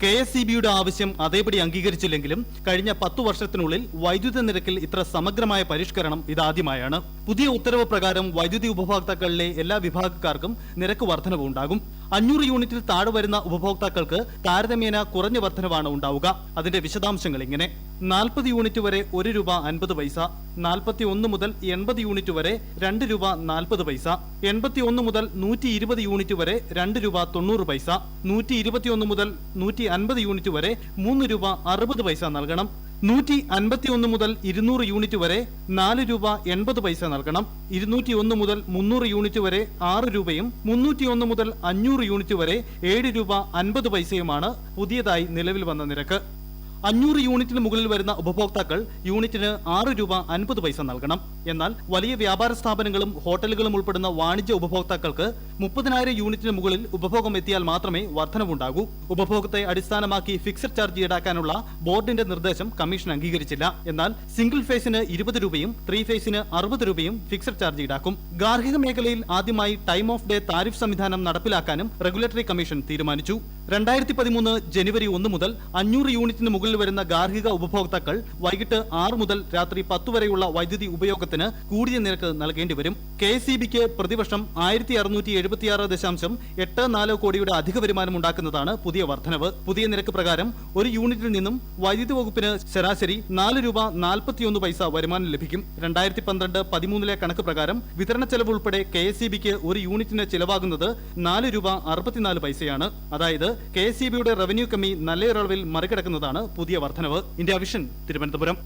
K S C ബിയുടെ ആവശ്യം അതേപടി അംഗീകരിച്ചില്ലെങ്കിലും കഴിഞ്ഞ പത്തു വർഷത്തിനുള്ളിൽ വൈദ്യുത നിരക്കിൽ ഇത്ര സമഗ്രമായ പരിഷ്കരണം ഇതാദ്യമായാണ്. പുതിയ ഉത്തരവ് പ്രകാരം വൈദ്യുതി ഉപഭോക്താക്കളിലെ എല്ലാ വിഭാഗക്കാർക്കും നിരക്ക് വർധനവ് ഉണ്ടാകും അഞ്ഞൂറ് യൂണിറ്റിൽ താഴെ വരുന്ന ഉപഭോക്താക്കൾക്ക് താരതമ്യേന കുറഞ്ഞ വർധനവാണ് ഉണ്ടാവുക. അതിന്റെ വിശദാംശങ്ങൾ ഇങ്ങനെ. നാൽപ്പത് യൂണിറ്റ് വരെ ഒരു രൂപ അൻപത് പൈസ നാൽപ്പത്തി ഒന്ന് മുതൽ എൺപത് യൂണിറ്റ് വരെ രണ്ട് രൂപ നാൽപ്പത് പൈസ എൺപത്തി ഒന്ന് മുതൽ നൂറ്റി ഇരുപത് യൂണിറ്റ് വരെ രണ്ട് രൂപ തൊണ്ണൂറ് പൈസ നൂറ്റി ഇരുപത്തിയൊന്ന് മുതൽ നൂറ്റി അൻപത് യൂണിറ്റ് വരെ മൂന്ന് രൂപ അറുപത് പൈസ നൽകണം. നൂറ്റി അൻപത്തി ഒന്ന് മുതൽ ഇരുന്നൂറ് യൂണിറ്റ് വരെ നാല് രൂപ എൺപത് പൈസ നൽകണം. ഇരുന്നൂറ്റി ഒന്ന് മുതൽ മുന്നൂറ് യൂണിറ്റ് വരെ ആറ് രൂപയും മുന്നൂറ്റി ഒന്ന് മുതൽ അഞ്ഞൂറ് യൂണിറ്റ് വരെ ഏഴ് രൂപ അൻപത് പൈസയുമാണ് പുതിയതായി നിലവിൽ വന്ന നിരക്ക്. അഞ്ഞൂറ് യൂണിറ്റിന് മുകളിൽ വരുന്ന ഉപഭോക്താക്കൾ യൂണിറ്റിന് ആറ് രൂപ അൻപത് പൈസ നൽകണം. എന്നാൽ വലിയ വ്യാപാര സ്ഥാപനങ്ങളും ഹോട്ടലുകളും ഉൾപ്പെടുന്ന വാണിജ്യ ഉപഭോക്താക്കൾക്ക് മുപ്പതിനായിരം യൂണിറ്റിന് മുകളിൽ ഉപഭോഗം എത്തിയാൽ മാത്രമേ വർധനവുണ്ടാകൂ. ഉപഭോഗത്തെ അടിസ്ഥാനമാക്കി ഫിക്സഡ് ചാർജ് ഈടാക്കാനുള്ള ബോർഡിന്റെ നിർദ്ദേശം കമ്മീഷൻ അംഗീകരിച്ചില്ല. എന്നാൽ സിംഗിൾ ഫേസിന് ഇരുപത് രൂപയും ത്രീ ഫേസിന് അറുപത് രൂപയും ഫിക്സഡ് ചാർജ് ഈടാക്കും. ഗാർഹിക മേഖലയിൽ ആദ്യമായി ടൈം ഓഫ് ഡേ താരിഫ് സംവിധാനം നടപ്പിലാക്കാനും റെഗുലേറ്ററി കമ്മീഷൻ തീരുമാനിച്ചു. രണ്ടായിരത്തി പതിമൂന്ന് ജനുവരി ഒന്ന് മുതൽ അഞ്ഞൂറ് യൂണിറ്റിന് മുകളിൽ വരുന്ന ഗാർഹിക ഉപഭോക്താക്കൾ വൈകിട്ട് ആറ് മുതൽ രാത്രി പത്ത് വരെയുള്ള വൈദ്യുതി ഉപയോഗത്തിന് കൂടിയ നിരക്ക് നൽകേണ്ടി വരും. കെ എസ് പ്രതിവർഷം ആയിരത്തി അറുന്നൂറ്റി എഴുപത്തിയാറ് ദശാംശം എട്ട് നാല് കോടിയുടെ അധിക വരുമാനം ഉണ്ടാക്കുന്നതാണ് പുതിയ വർധനവ്. പുതിയ നിരക്ക് പ്രകാരം ഒരു യൂണിറ്റിൽ നിന്നും വൈദ്യുതി വകുപ്പിന് ശരാശരി നാല് രൂപ നാൽപ്പത്തിയൊന്ന് പൈസ വരുമാനം ലഭിക്കും. രണ്ടായിരത്തി പന്ത്രണ്ട് പതിമൂന്നിലെ കണക്ക് പ്രകാരം വിതരണ ചെലവ് ഉൾപ്പെടെ കെ എസ് ഒരു യൂണിറ്റിന് ചിലവാകുന്നത് നാല് രൂപ അറുപത്തിനാല് പൈസയാണ്. അതായത് കെ എസ് റവന്യൂ കമ്മി നല്ലയൊരളവിൽ മറികടക്കുന്നതാണ് പുതിയ വർധനവ് ഇന്ത്യ വിഷൻ തിരുവനന്തപുരം.